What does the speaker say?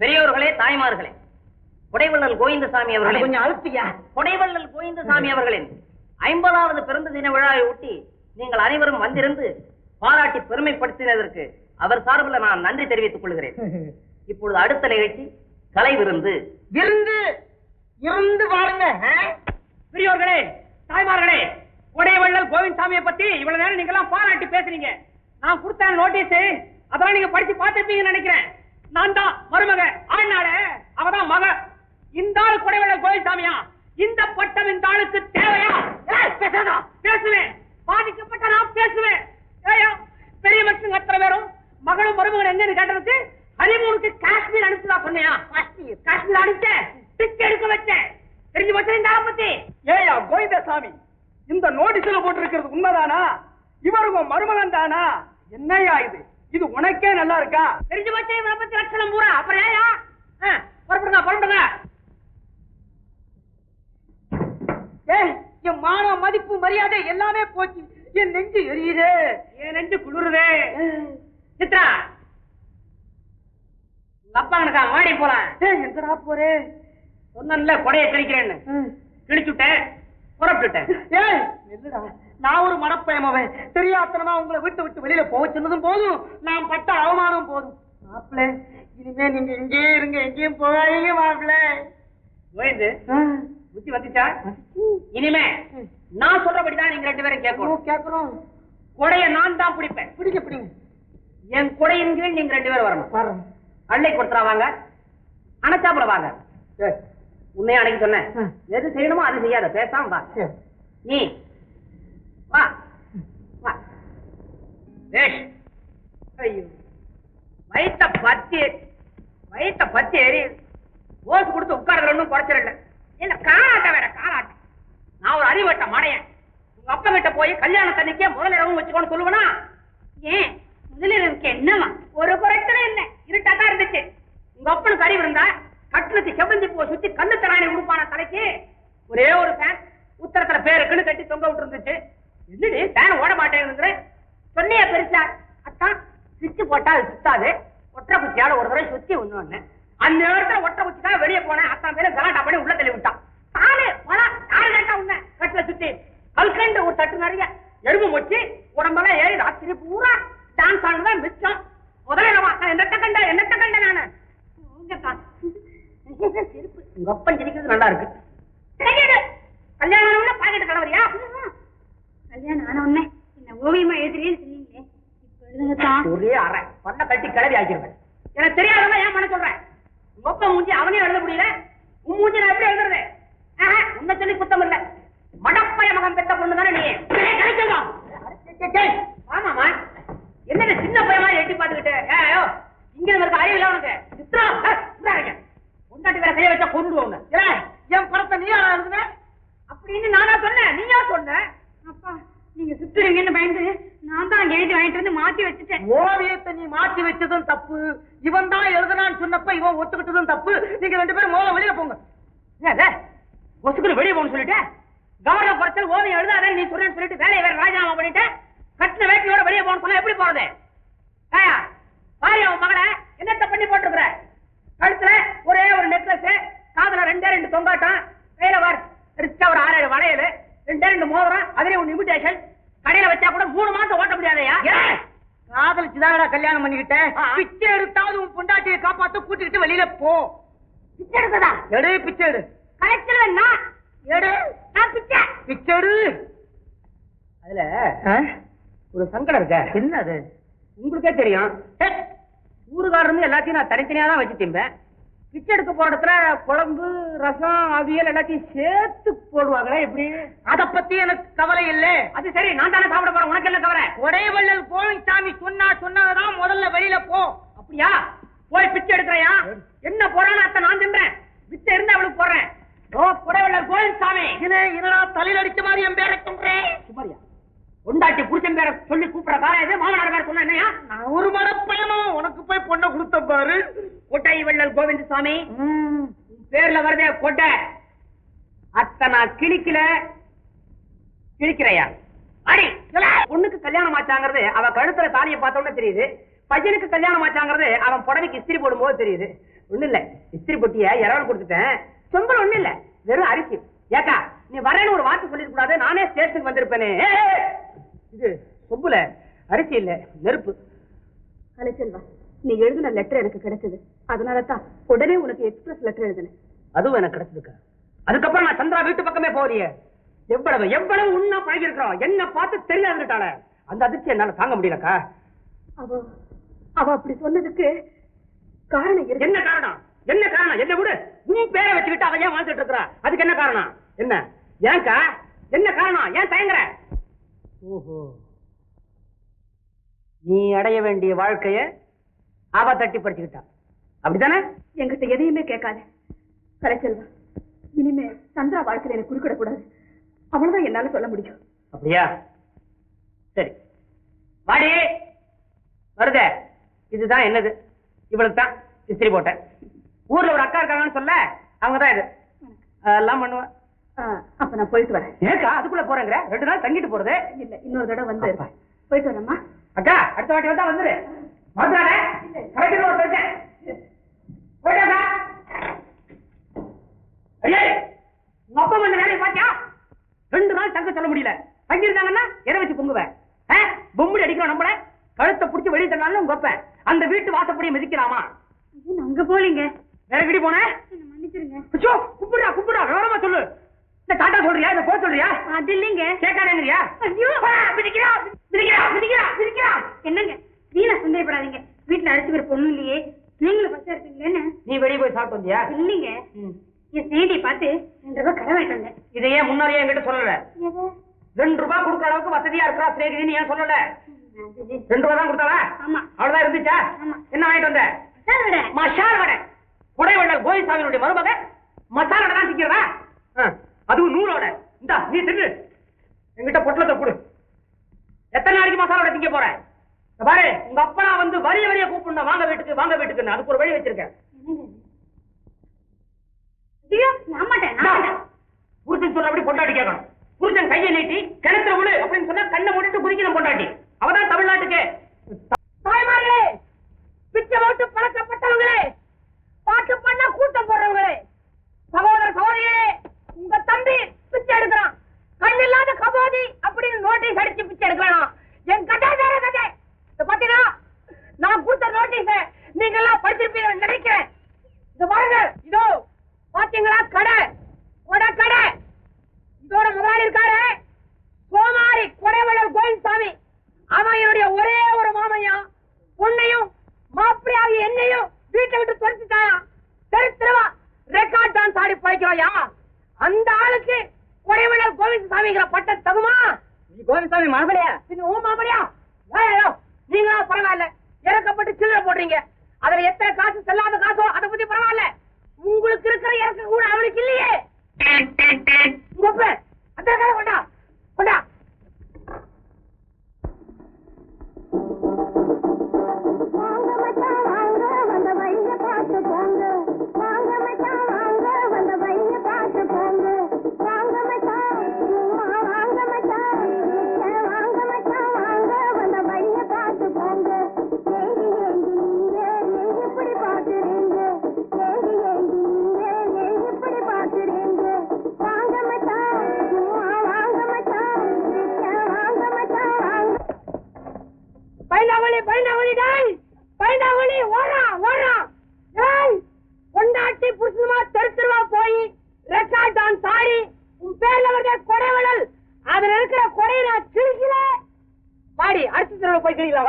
பெரியவர்களே தாய்மார்களே கொடைவள்ளல் கோவிந்தசாமி அவர்களே கொஞ்சம் அழுத்தியா? கொடைவள்ளல் கோவிந்தசாமி அவர்களின் ஐம்பதாவது பிறந்த தின விழாவை ஒட்டி நீங்கள் அனைவரும் வந்திருந்து பாராட்டி பெருமைப்படுத்தினதற்கு அவர் சார்பில் நான் நன்றி தெரிவித்துக் கொள்கிறேன். இப்பொழுது அடுத்த நிகழ்ச்சி கலை விருந்து. இருந்து இருந்து பாருங்க பெரியோர்களே தாய்மார்களே கொடைவள்ளல் கோவிந்தசாமியை பத்தி இவ்வளவு நேரம் நீங்க எல்லாம் பாராட்டி பேசுறீங்க நான் கொடுத்த நோட்டீஸ் அதெல்லாம் நீங்க படிச்சு பார்த்திருப்பீங்கன்னு நினைக்கிறேன். நான் தான் மருமக. ஆனால அவதான் மக. இந்த ஆள் கொடைவள்ளல் கோவிந்தசாமியா இந்த பட்டம் இந்த ஆளுக்கு தேவையா? பேசாதா? பேசுவேன். பாதிக்கப்பட்ட நான் பேசுவேன். பெரிய மனுஷங்க அத்தனை பேரும் மகளும் மருமகன் எங்கன்னு கேட்டதுக்கு ஹரிமூனுக்கு காஷ்மீர் அனுப்பிச்சுதா சொன்னியா? காஷ்மீர். காஷ்மீர் அனுப்பிச்சேன். டிக்கெட் எடுக்க வச்சேன். தெரிஞ்சு ஆளை பத்தி? ஏயா கோவிந்தசாமி இந்த நோட்டீஸ்ல போட்டிருக்கிறது உண்மைதானா? இவருங்க மருமகன் தானா என்னையா இது? இது உனக்கே நல்லா இருக்கா? தெரிஞ்சு வச்சேன் இவனை பத்தி லட்சணம் பூரா. அப்புறம் ஏயா புறப்படுங்க புறப்படுங்க. ஏய் என் மான மதிப்பு மரியாதை எல்லாமே போச்சு. என் நெஞ்சு எரியுதே. என் நெஞ்சு குளிருதே. சித்ரா. அப்பா மாடி போலாம். எங்கடா போறே? சொன்னல கொடையை கிழிக்கிறேன்னு கிழிச்சுட்டேன் புறப்பட்டுட்டேன். ஏய் நில்லுடா. நான் ஒரு மடப்பயமவன் தெரியாத்தனமா உங்களை விட்டு விட்டு வெளியில போக சொன்னதும் போதும் நான் பட்ட அவமானம் போதும். மாப்பிள்ள இனிமே நீங்க இங்கேயே இருங்க எங்கேயும் போகாதீங்க மாப்பிள்ள. புத்தி வந்துச்சா? இனிமே நான் சொல்றபடிதான் நீங்க ரெண்டு பேரும் கேட்கணும். கேக்குறோம் கொடைய நான் தான் பிடிப்பேன். பிடிங்க பிடிங்க. என் கொடையின் கீழ் நீங்க ரெண்டு பேரும் வரணும். பாருங்க அள்ளை கொடுத்துறா வாங்க. அணைச்சாப்புல வாங்க. சரி. உன்னைய அன்னைக்கு சொன்னேன். எது செய்யணுமோ அது செய்யாத. பேசாம வா. நீ வா. வா. ஏய். ஐயோ. வயித்த பத்தி வயித்த பத்தி எரியுது ஓசு கொடுத்து உட்கார்றதுல குறைச்சிடல. இல்ல காலாட்ட வேற காலாட்டம் நான் ஒரு அறிவட்ட மடையன். உங்க அப்பா கிட்ட போய் கல்யாண தண்ணிக்கே முதல் இரவும் வச்சுக்கோன்னு சொல்லுவனா? ஏன்? முதலிரவுக்கு என்னவா? ஒரு குறைச்சலும் இல்ல. இருட்டா தான் இருந்துச்சு. உங்க அப்பனுக்கு அறிவு இருந்தா கட்டுலத்து செவ்வந்தி பூவை சுத்தி கண்ணு தராணி உடுப்பான தலைக்கு ஒரே ஒரு ஃபேன் உத்தரத்துல பேருக்குன்னு கட்டி தொங்க விட்டு இருந்துச்சு என்னடி ஃபேன் ஓட மாட்டேங்குதுங்கிற? சொன்னியா பெருசா. அத்தான் சுவிட்ச் போட்டா அது சுத்தாது. ஒற்றை குச்சியால ஒரு தடவை சுத்தி ஒண்ணு அந்த நேரத்துல ஒற்றை குச்சிக்காக வெளியே போனேன். அத்தான் பேர் கலாட்டா பண்ணி உள்ள தள்ளி விட்டான். தானே போனா யாரு கேட்டா உன்ன கட்டுல சுத்தி. கல்கண்டு ஒரு தட்டு நிறைய. எறும்பு மொச்சி உடம்பெல்லாம் ஏறி ராத்திரி பூரா டான்ஸ் ஆனதான் மிச்சம். முதல்ல நான் என்னத்த கண்ட என்னத்த கண்ட நானு? உங்கப்பா. செருப்பு. உங்க அப்பன் ஜெனிக்கிறது நல்லா இருக்கு கிடையாது. கல்யாணம் ஆனவுடனே பாக்கெட் கலவரியா கல்யாணம் ஆன உடனே என்ன ஓவியமா எழுதுறேன்னு சொன்னீங்களே இப்ப எழுதுங்க தான் ஒரே அறை. பண்ண கட்டி கிளவி ஆக்கிருவேன். எனக்கு தெரியாதவங்க ஏன் பண்ண சொல்றேன்? மொக்க மூஞ்சி அவனே எழுத முடியல? உன் மூஞ்சி நான் எப்படி எழுதுறது? உன்னை சொல்லி குத்தம் இல்ல. மடப்பைய மகன் பெத்த பொண்ணு தானே நீ ஆமாமா என்ன சின்ன பயமா எட்டி பாத்துக்கிட்டு ஏயோ இங்க இருக்க அறிவு இல்ல உனக்கு சித்ரா பொண்டாட்டி வேற கைய வச்சா கொண்டு உன்னை. என் படத்தை நீ யாரா எழுதுன? அப்படின்னு நானா சொன்னேன். நீயா சொன்ன? அப்பா நீங்க சுத்துறீங்கன்னு பயந்து நான் தான் எழுதி வாங்கிட்டு வந்து மாத்தி வச்சுட்டேன். ஓவியத்தை நீ மாத்தி வச்சதும் தப்பு. இவன் தான் எழுதுனான்னு சொன்னப்ப இவன் ஒத்துக்கிட்டதும் தப்பு. நீங்க ரெண்டு பேரும் மோகம் வெளியே போங்க. ஒசுக்குன்னு வெளியே போகணும்னு சொல்லிட்டு? கௌரவ குறைச்சல் ஓவியம் எழுதாத நீ சொல்றேன்னு சொல்லிட்டு வேலையை வேற ராஜினாமா பண்ணிட்டேன் கட்டின வேட்டையோட வெளியே போகணும் சொன்னா எப்படி போறது? பாரு அவன் மகளை என்னத்த பண்ணி போட்டுருக்குற கழுத்துல ஒரே ஒரு நெக்லஸ் காதுல ரெண்டே ரெண்டு தொங்காட்டம் கையில வார் ரிச்சா ஒரு ஆறு ஏழு வளையல் ரெண்டே ரெண்டு மோதிரம் அதுலயும் ஒரு இன்விடேஷன் கடையில வச்சா கூட மூணு மாசம் ஓட்ட முடியாதயா காதலிச்சுதானடா கல்யாணம் பண்ணிக்கிட்டேன். ஆ. பிச்சை எடுத்தாவது உன் பொண்டாட்டியை காப்பாத்த கூட்டிக்கிட்டு வெளியில போ. பிச்சை எடுக்கதா எடு பிச்சை எடு. நான் எடு. நான் பிச்சை. பிச்சை எடு. அதுல ஒரு சங்கடம் இருக்க. என்ன அது உங்களுக்கே தெரியும். இருந்து எல்லாத்தையும் நான் தனித்தனியா தான் வச்சு திம்பேன். பிச்சை எடுக்க போற இடத்துல குழம்பு ரசம் அவியல் எல்லாத்தையும் சேர்த்து போடுவாங்களே எப்படி? அத பத்தி எனக்கு கவலை இல்ல. அது சரி நான் தானே சாப்பிட போறேன். உனக்கு என்ன கவலை? உடையவள்ளல் கோவிச்சாமி சொன்னா சொன்னதான் முதல்ல வெளியில போ. அப்படியா? போய் பிச்சை எடுக்கிறையா? என்ன போறான்னு அத்தை நான் தின்றேன். பிச்சை இருந்தா அவளுக்கு போடுறேன். ஓ புடவள்ளர் கோவில்சாமி இதே என்னடா தலையில அடிச்ச மாதிரி என் பேரை சொல்றேன் சுமாரியா பொண்டாட்டி புருஷன் பேரை சொல்லி கூப்பிடுற காலம் இது மாமனார் பேர் சொன்ன என்னையா? நான் ஒரு மரப்பயமா உனக்கு போய் பொண்ணை கொடுத்த பாரு. கொட்டை வள்ளல் கோவிந்தசாமி. பேர்ல வருதே கொட்டை. அத்த நான் கிழிக்கல கிழிக்கிறையா அடி. பொண்ணுக்கு கல்யாணம் ஆச்சாங்கிறது அவ கழுத்துல தாலியை பார்த்த உடனே தெரியுது. பையனுக்கு கல்யாணம் ஆச்சாங்கிறது அவன் புடவைக்கு இஸ்திரி போடும்போது தெரியுது. ஒண்ணு இல்ல இஸ்திரி பொட்டிய இரவல் கொடுத்துட்டேன். சொம்பல் ஒண்ணு இல்ல வெறும் அரிசி. ஏக்கா நீ வரேன்னு ஒரு வார்த்தை சொல்லிருக்க கூடாது நானே ஸ்டேஷனுக்கு வந்திருப்பேனே. இது சொம்புல அரிசி இல்ல நெருப்பு கலைச்செல்வா நீ எழுதின லெட்டர் எனக்கு கிடைச்சது. அதனால தான் உடனே உனக்கு எக்ஸ்பிரஸ் லெட்டர் எழுதினேன். அதுவும் எனக்கு கிடைச்சதுக்கா? அதுக்கப்புறம் நான் சந்திரா வீட்டு பக்கமே போறியே எவ்வளவு எவ்வளவு உண்ணா பழகி இருக்கிறோம் என்ன பார்த்து தெரியாதுட்டால அந்த அதிர்ச்சி என்னால தாங்க முடியலக்கா? அவ அவ அப்படி சொன்னதுக்கு காரணம் என்ன காரணம்? என்ன காரணம்? என்ன விடு. உன் பேரை வச்சுக்கிட்டு அவன் ஏன் வாழ்ந்துட்டு இருக்கிறா? அதுக்கு என்ன காரணம்? என்ன? ஏன்க்கா? என்ன காரணம்? ஏன் தயங்குற? நீ அடைய வேண்டிய வாழ்க்கைய அவ தட்டி படிச்சுக்கிட்டா அப்படித்தானே? என்கிட்ட எதையுமே கேட்காத. கலைச்செல்வா இனிமே சந்திரா வாழ்க்கையில எனக்கு குறுக்கிடக்கூடாது. அவ்வளவுதான் என்னால சொல்ல முடியும். அப்படியா? சரி. வாடி. வருத. இதுதான் என்னது? இவளுக்கு தான் இஸ்திரி போட்டேன். ஊர்ல ஒரு அக்கா இருக்காங்கன்னு சொல்ல? அவங்க தான் இது எல்லாம் பண்ணுவேன் அப்ப நான் போயிட்டு வரேன். ஏக்கா அதுக்குள்ள போறேங்கிற? ரெண்டு நாள் தங்கிட்டு போறது? இல்ல இன்னொரு தடவை வந்து. போயிட்டு வரேம்மா. அக்கா அடுத்த வாட்டி வந்தா வந்துரு. வந்துடாதே கரெக்டு ஒரு இருக்கேன் போயிட்டாக்கா ஐயே உங்க அப்பா பண்ண வேலையை பாத்தியா? ரெண்டு நாள் தங்க சொல்ல முடியல. தங்கி இருந்தாங்கன்னா எதை வச்சு பொங்குவேன்? பொம்முடி அடிக்கிறோம் நம்மள. கழுத்தை பிடிச்சி வெளியே தந்தாலும் உங்க அப்ப. அந்த வீட்டு வாசப்படியை மிதிக்கலாமா? அங்க போலீங்க வேற வீடு போனேன்? மன்னிச்சிருங்க. ஐயோ கும்பிடுறா கும்பிடுறா. விவரமா சொல்லு. இந்த டாட்டா சொல்றியா? இந்த போ சொல்றியா? அது இல்லைங்க. கேட்காதேங்கிறியா ஐயோ. மிதிக்கிறா மிதிக்கிறா மிதிக்கிறா மிதிக்கிறா. என்னங்க? வீணா சந்தேகப்படாதீங்க. வீட்டுல அரிசி பருப்பு ஒண்ணும் இல்லையே. நீங்களும் பச்சா இருப்பீங்களேன்னு நீ வெளியே போய் சாப்பிட்டு வந்தியா? இல்லைங்க. என் செய்தியை பார்த்து ரெண்டு ரூபாய் கடை வாங்கிட்டு வந்தேன் இதை ஏன் முன்னாடியே என்கிட்ட சொல்லல? ரெண்டு ரூபாய் கொடுக்குற அளவுக்கு வசதியா இருக்கா சிநேகிதின்னு ஏன் சொல்லல? ரெண்டு ரூபாய் தான் கொடுத்தாவா ஆமா. அவ்வளவுதான் இருந்துச்சா? ஆமா. என்ன வாங்கிட்டு வந்த? மசாலா வடை. வடை. குடைவண்ணல் கோயிசாமியினுடைய மருமக மசால் வடை தான் திக்கிறதா அதுவும் நூலோட இந்தா நீ தின்னு. என்கிட்ட பொட்டலத்தை கொடு எத்தனை நாளைக்கு மசாலா வடை திங்க போற? பாரு உங்க அப்பா வந்து வரிய வரிய கூப்பிடணும் வாங்க வீட்டுக்கு வாங்க வீட்டுக்கு அதுக்கு ஒரு வழி வச்சிருக்கேன். புருஷன் சொன்னபடி பொண்டாட்டி கேட்கணும். புருஷன் கையை நீட்டி கிணத்துல விழு அப்படின்னு சொன்னா கண்ணை மூடிட்டு குதிக்கணும் பொண்டாட்டி. அவதான் தமிழ்நாட்டுக்கு. தாய்மார்களே பிச்சை போட்டு பழக்கப்பட்டவங்களே பாட்டு பண்ண கூட்டம் போடுறவங்களே சகோதர சகோதரிகளே உங்க தம்பி பிச்சை எடுக்கிறான் கண் இல்லாத கபோதி அப்படின்னு நோட்டீஸ் அடிச்சு பிச்சை எடுக்கலாம் என் கதை வேற கதை இத பாத்தீங்களா நான் கொடுத்த நோட்டீஸ நீங்க எல்லாம் படிச்சிருப்பீங்க நினைக்கிறேன் இது பாருங்க இதோ பாத்தீங்களா கடை கொடை கடை இதோட முதலாளி இருக்காரு சோமாரி கொடைவளர் கோவிந்தசாமி அவன் என்னுடைய ஒரே ஒரு மாமையா பொண்ணையும் மாப்பிள்ளையாகி என்னையும் வீட்டை விட்டு துரத்திட்டாயா தெருத்திரவா ரெக்கார்ட் ஆடி பழைக்கிறாயா அந்த ஆளுக்கு கொடைவளர் கோவிந்தசாமிங்கிற பட்டம் தகுமா நீ கோவிந்தசாமி மாப்பிளையா பின்ன ஓ மாப்பிளையா ஏய், நீங்களா பரவாயில்ல. இறக்கப்பட்டு சில்லறை போடுறீங்க. அதுல எத்தனை காசு செல்லாத காசோ அதை பத்தி பரவாயில்ல. உங்களுக்கு இருக்கிற இறக்க கூட அவனுக்கு இல்லையே. பைந்தாவளி பைந்தாவளி டேய். பைந்தாவளி ஓடா ஓடா. டேய் கொண்டாட்டி புருஷனுமா தெருத்துருவா போய் ரெக்கார்ட் டான்ஸ் ஆடி உன் பேர்ல வருத கொடைவளல் அதுல இருக்கிற கொடையை நான் சிரிக்கல வாடி அடுத்த தடவை போய் கிடைக்கலாம்